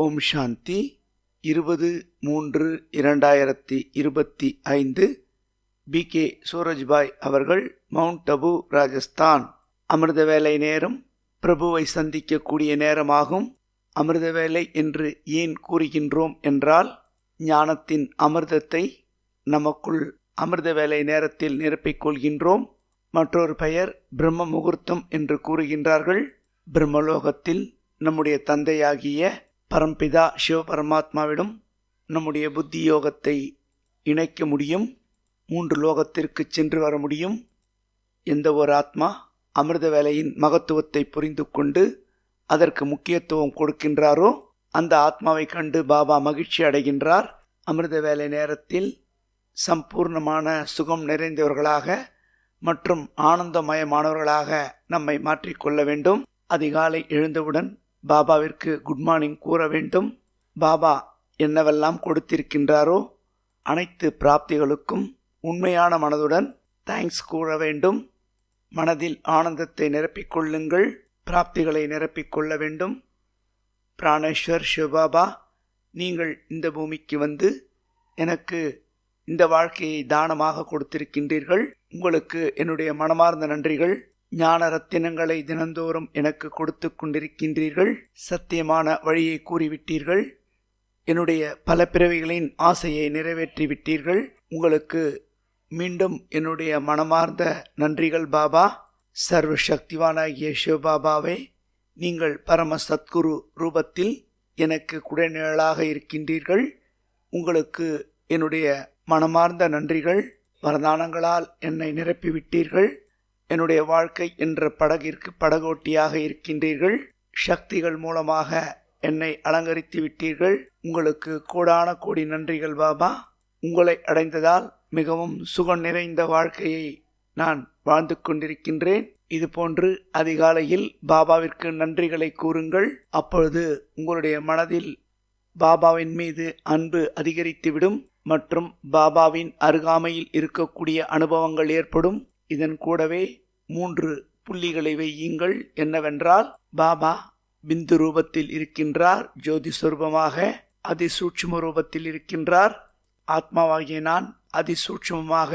ஓம் சாந்தி. இருபது மூன்று இரண்டாயிரத்தி இருபத்தி ஐந்து. பி. கே. சூரஜ்பாய் அவர்கள் மவுண்ட் அபு ராஜஸ்தான். அமிர்த வேலை நேரம் பிரபுவை சந்திக்கக்கூடிய நேரமாகும். அமிர்த வேலை என்று ஏன் கூறுகின்றோம் என்றால் ஞானத்தின் அமிர்தத்தை நமக்குள் அமிர்த வேலை நேரத்தில் நிரப்பிக் கொள்கின்றோம். மற்றொரு பெயர் பிரம்ம முகூர்த்தம் என்று கூறுகின்றார்கள். பிரம்மலோகத்தில் நம்முடைய தந்தையாகிய பரம்பிதா சிவபரமாத்மாவிடம் நம்முடைய புத்தி யோகத்தை இணைக்க முடியும் மூன்று லோகத்திற்கு சென்று வர முடியும். எந்த ஒரு ஆத்மா அமிர்த வேலையின் மகத்துவத்தை புரிந்து கொண்டு அதற்கு முக்கியத்துவம் கொடுக்கின்றாரோ அந்த ஆத்மாவை கண்டு பாபா மகிழ்ச்சி அடைகின்றார். அமிர்த வேலை நேரத்தில் சம்பூர்ணமான சுகம் நிறைந்தவர்களாக மற்றும் ஆனந்தமயமானவர்களாக நம்மை மாற்றிக்கொள்ள வேண்டும். அதிகாலை எழுந்தவுடன் பாபாவிற்கு குட் மார்னிங் கூற வேண்டும். பாபா என்னவெல்லாம் கொடுத்திருக்கின்றாரோ அனைத்து பிராப்திகளுக்கும் உண்மையான மனதுடன் தேங்க்ஸ் கூற வேண்டும். மனதில் ஆனந்தத்தை நிரப்பிக்கொள்ளுங்கள் பிராப்திகளை நிரப்பிக்கொள்ள வேண்டும். பிராணேஸ்வர் சிவபாபா நீங்கள் இந்த பூமிக்கு வந்து எனக்கு இந்த வாழ்க்கையை தானமாக கொடுத்திருக்கின்றீர்கள். உங்களுக்கு என்னுடைய மனமார்ந்த நன்றிகள். ஞான ரத்தினங்களை தினந்தோறும் எனக்கு கொடுத்து கொண்டிருக்கின்றீர்கள் சத்தியமான வழியை கூறிவிட்டீர்கள் என்னுடைய பல பிறவிகளின் ஆசையை நிறைவேற்றி விட்டீர்கள் உங்களுக்கு மீண்டும் என்னுடைய மனமார்ந்த நன்றிகள் பாபா. சர்வ சக்திவானாகிய சிவபாபாவே நீங்கள் பரம சத்குரு ரூபத்தில் எனக்கு குடைநிழலாக இருக்கின்றீர்கள். உங்களுக்கு என்னுடைய மனமார்ந்த நன்றிகள் வரதானங்களால் என்னை நிரப்பிவிட்டீர்கள். என்னுடைய வாழ்க்கை என்ற படகிற்கு படகோட்டியாக இருக்கின்றீர்கள். சக்திகள் மூலமாக என்னை அலங்கரித்து விட்டீர்கள். உங்களுக்கு கூடான கோடி நன்றிகள் பாபா. உங்களை அடைந்ததால் மிகவும் சுகம் நிறைந்த வாழ்க்கையை நான் வாழ்ந்து கொண்டிருக்கின்றேன். இதுபோன்று அதிகாலையில் பாபாவிற்கு நன்றிகளை கூறுங்கள். அப்பொழுது உங்களுடைய மனதில் பாபாவின் மீது அன்பு அதிகரித்துவிடும் மற்றும் பாபாவின் அருகாமையில் இருக்கக்கூடிய அனுபவங்கள் ஏற்படும். இதன் கூடவே மூன்று புள்ளிகளை வையுங்கள். என்னவென்றால் பாபா பிந்து ரூபத்தில் இருக்கின்றார் ஜோதி சுரூபமாக அதிசூட்சும ரூபத்தில் இருக்கின்றார். ஆத்மாவாகிய நான் அதிசூட்சமமாக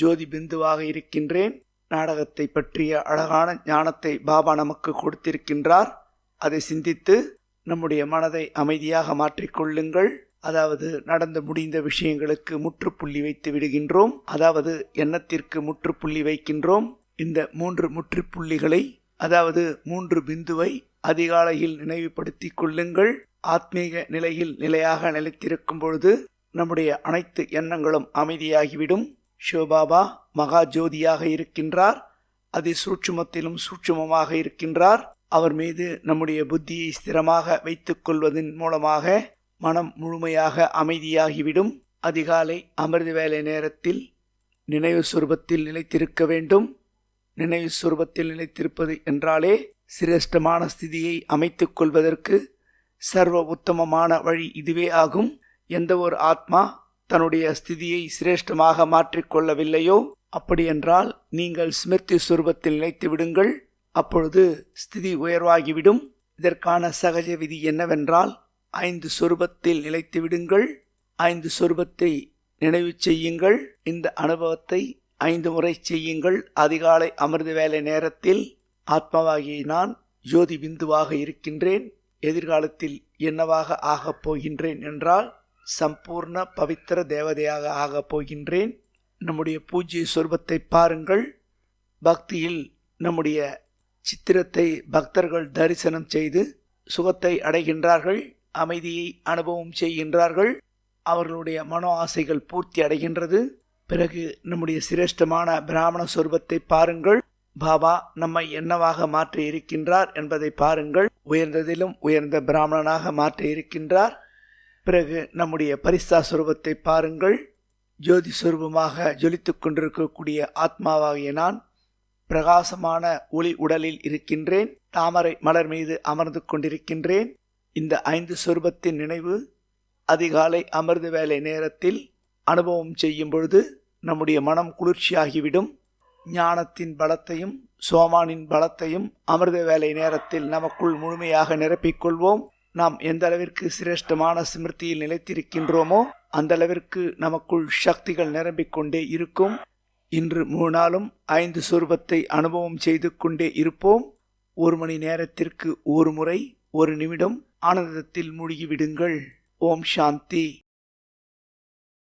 ஜோதி பிந்துவாக இருக்கின்றேன். நாடகத்தை பற்றிய அழகான ஞானத்தை பாபா நமக்கு கொடுத்திருக்கின்றார். அதை சிந்தித்து நம்முடைய மனதை அமைதியாக மாற்றிக்கொள்ளுங்கள் அதாவது நடந்து முடிந்த விஷயங்களுக்கு முற்றுப்புள்ளி வைத்து விடுகின்றோம். அதாவது எண்ணத்திற்கு முற்றுப்புள்ளி வைக்கின்றோம். இந்த மூன்று முற்றுப்புள்ளிகளை அதாவது மூன்று பிந்துவை அதிகாலையில் நினைவுபடுத்திக் கொள்ளுங்கள். ஆத்மீக நிலையில் நிலையாக நிலைத்திருக்கும் பொழுது நம்முடைய அனைத்து எண்ணங்களும் அமைதியாகிவிடும். சிவபாபா மகா ஜோதியாக இருக்கின்றார். அதி சூட்சுமத்திலும் சூட்சுமமாக இருக்கின்றார். அவர் மீது நம்முடைய புத்தியை ஸ்திரமாக வைத்துக் கொள்வதன் மூலமாக மனம் முழுமையாக அமைதியாகிவிடும். அதிகாலை அமிர்த வேலை நேரத்தில் நினைவு சுரூபத்தில் நிலைத்திருக்க வேண்டும். நினைவு சுரூபத்தில் நிலைத்திருப்பது என்றாலே சிரேஷ்டமான ஸ்திதியை அமைத்துக் கொள்வதற்கு சர்வ உத்தமமான வழி இதுவே ஆகும். எந்த ஒரு ஆத்மா தன்னுடைய ஸ்திதியை சிரேஷ்டமாக மாற்றிக்கொள்ளவில்லையோ அப்படியென்றால் நீங்கள் ஸ்மிருதி சுரூபத்தில் நிலைத்து விடுங்கள். அப்பொழுது ஸ்திதி உயர்வாகிவிடும். இதற்கான சகஜ விதி என்னவென்றால் ஐந்து சொருபத்தில் நிலைத்து விடுங்கள். ஐந்து சொருபத்தை நினைவு செய்யுங்கள். இந்த அனுபவத்தை ஐந்து முறை செய்யுங்கள். அதிகாலை அமிர்த வேலை நேரத்தில் ஆத்மாவாகிய நான் ஜோதி பிந்துவாக இருக்கின்றேன். எதிர்காலத்தில் என்னவாக ஆகப் போகின்றேன் என்றால் சம்பூர்ண பவித்திர தேவதையாக ஆகப் போகின்றேன். நம்முடைய பூஜ்ய சொரூபத்தை பாருங்கள். பக்தியில் நம்முடைய சித்திரத்தை பக்தர்கள் தரிசனம் செய்து சுகத்தை அடைகின்றார்கள். அமைதியை அனுபவம் செய்கின்றார்கள். அவர்களுடைய மனோ ஆசைகள் பூர்த்தி அடைகின்றது. பிறகு நம்முடைய சிரேஷ்டமான பிராமண சொருபத்தை பாருங்கள். பாபா நம்மை என்னவாக மாற்றி இருக்கின்றார் என்பதை பாருங்கள். உயர்ந்ததிலும் உயர்ந்த பிராமணனாக மாற்றி இருக்கின்றார். பிறகு நம்முடைய பரிசா சுரூபத்தை பாருங்கள். ஜோதி சுரூபமாக ஜொலித்துக் கொண்டிருக்கக்கூடிய ஆத்மாவாகிய நான் பிரகாசமான ஒளி உடலில் இருக்கின்றேன். தாமரை மலர் மீது அமர்ந்து கொண்டிருக்கின்றேன். இந்த ஐந்து சொருபத்தின் நினைவு அதிகாலை அமர்ந்த வேலை நேரத்தில் அனுபவம் செய்யும் பொழுது நம்முடைய மனம் குளிர்ச்சியாகிவிடும். ஞானத்தின் பலத்தையும் சோமானின் பலத்தையும் அமிர்த வேலை நேரத்தில் நமக்குள் முழுமையாக நிரப்பிக் கொள்வோம். நாம் எந்த அளவிற்கு சிரேஷ்டமான ஸ்மிருதியில் நிலைத்திருக்கின்றோமோ அந்த அளவிற்கு நமக்குள் சக்திகள் நிரம்பிக் கொண்டே இருக்கும். இன்று மூணு நாளும் ஐந்து சொருபத்தை அனுபவம் செய்து கொண்டே இருப்போம். ஒரு மணி நேரத்திற்கு ஒரு முறை ஒரு நிமிடம் ஆனந்தத்தில் மூழ்கிவிடுங்கள். ஓம் சாந்தி.